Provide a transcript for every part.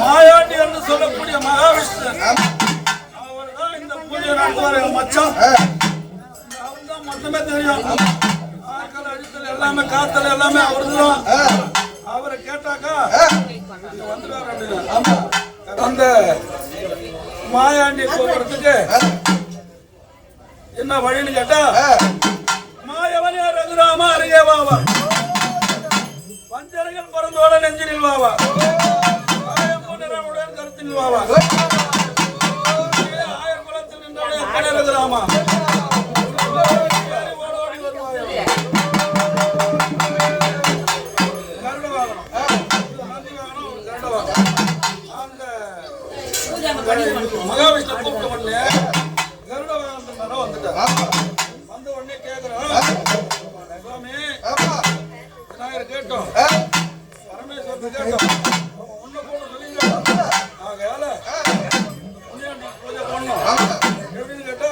மாயாண்டி என்று சொல்லக்கூடிய மகாவிஷ்ணு அவர் தான் இந்த பூஜை நடத்துவார் மச்சான். அவர் தான் மொத்தமே தெரியும். ஆட்கள் அடித்தல் எல்லாமே காத்தல் எல்லாமே அவர்தான். அவரை கேட்டாக்கா வந்துடுவார் அப்படின்னு. அந்த மாயாண்டி கூப்பிடுறதுக்கு என்ன வழின்னு கேட்டா மாயவனே ரகுராமா அருகே வாவா வஞ்சனைகள் பிறந்தோட நெஞ்சினில் வாவா மகாவிஷ்ணு கூப்பிட்ட உடனே கருட வாகனத்து வந்துட்டார் வந்த உடனே கேக்குறோம் சுவாமி விநாயகர் கேட்டோம் பரமேஸ்வரர் கேட்டோம் பூஜை பண்ணோம் எப்படின்னு கேட்டா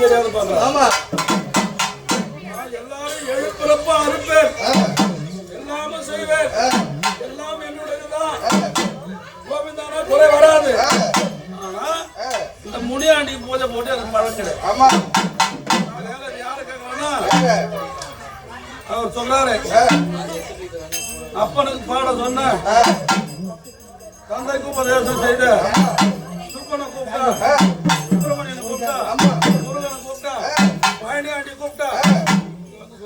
தெரியாது பாருங்க நான் எல்லாரும் எழுப்பிறப்ப அறுப்பேன் எல்லாமே செய்வேன் எல்லாம் என்னுடையதுதான் கோவிந்தானா குறை வராது ஆனா இந்த முனியாண்டி பூஜை போட்டு எனக்கு அதனால இது யாரு கேட்கறான்னா அவர் சொல்றாரு. அப்பனுக்கு பாட சொன்ன தந்தைக்கு உபதேசம் செய்த. சுப்பனை கூப்பிட்டா சுப்பிரமணியனை கூப்பிட்டா முருகனை கூப்பிட்டா பழனியாண்டி கூப்பிட்டா. வந்து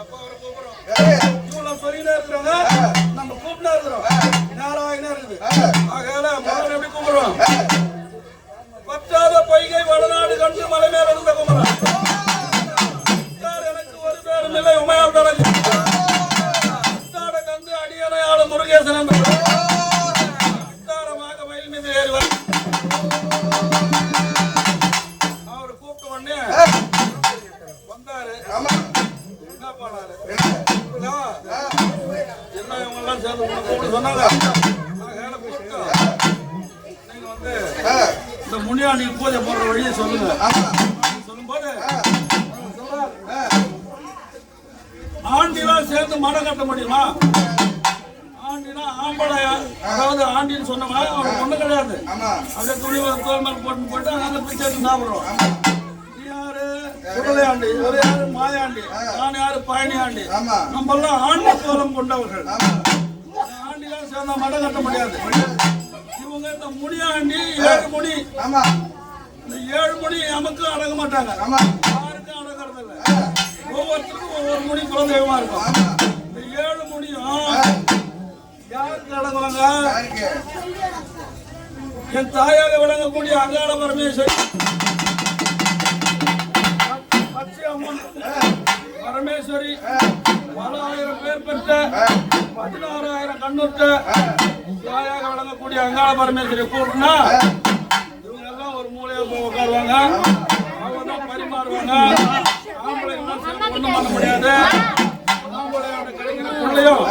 அப்ப அவரை கூப்பிடுறோம். இவ்வளவு சொல்லினே இருக்கிறவங்க நம்ம கூப்பிட்டா இருக்கிறோம். நேரம் இருக்குது. ஆகையால முருகன் எப்படி கூப்பிடுறோம்? பற்றாத பொய்கை வடநாடு கண்டு மலை மேல இருந்த குமரன். எனக்கு ஒரு பேரும் இல்லை? உமையால் இந்த முனியாண்டி பூஜை போடுற வழியை சொல்லுங்க சொல்லும்போது சொல்றார், ஆண்டிலாம் சேர்ந்து மடம் கட்ட முடியுமா ஆண்டினா ஆம்பளை அதாவது ஆண்டின்னு சொன்னவங்க அவனுக்கு ஒண்ணு கிடையாது அப்படியே துணி தோல் மேல போட்டு போட்டு அங்க பிச்சை எடுத்து சாப்பிடுறோம் நீ யாரு சுடலையாண்டி இவர் யாரு மாயாண்டி நான் யாரு பழனி ஆண்டி நம்ம எல்லாம் ஆண்டி கோலம் கொண்டவர்கள் சேர்ந்தா மடம் கட்ட முடியாது. இவங்க இந்த முடியாண்டி ஏழு முடி. இந்த ஏழு முடி நமக்கு அடங்க மாட்டாங்க. யாருக்கும் அடங்கறது இல்ல. ஒவ்வொருத்தருக்கும் ஒவ்வொரு முடி குலதெய்வமா இருக்கும். இந்த ஏழு முடியும் யாருக்கு அடங்குவாங்க? என் தாயாக விளங்கக்கூடிய அங்காள பரமேஸ்வரி. பச்சை அம்மன். பரமேஸ்வரி. பல ஆயிரம் பேர் பெற்ற பதினாறாயிரம் கண்ணுற்ற தாயாக விளங்கக்கூடிய அங்காள பரமேஸ்வரி கூட்டினா இவங்க எல்லாம் ஒரு மூலையில போய் உட்காருவாங்க அவங்க தான் பரிமாறுவாங்க. ஆம்பளை சேர்ந்து ஒண்ணும் பண்ண முடியாது. ஆம்பளையோட கிடைக்கிற பிள்ளையும்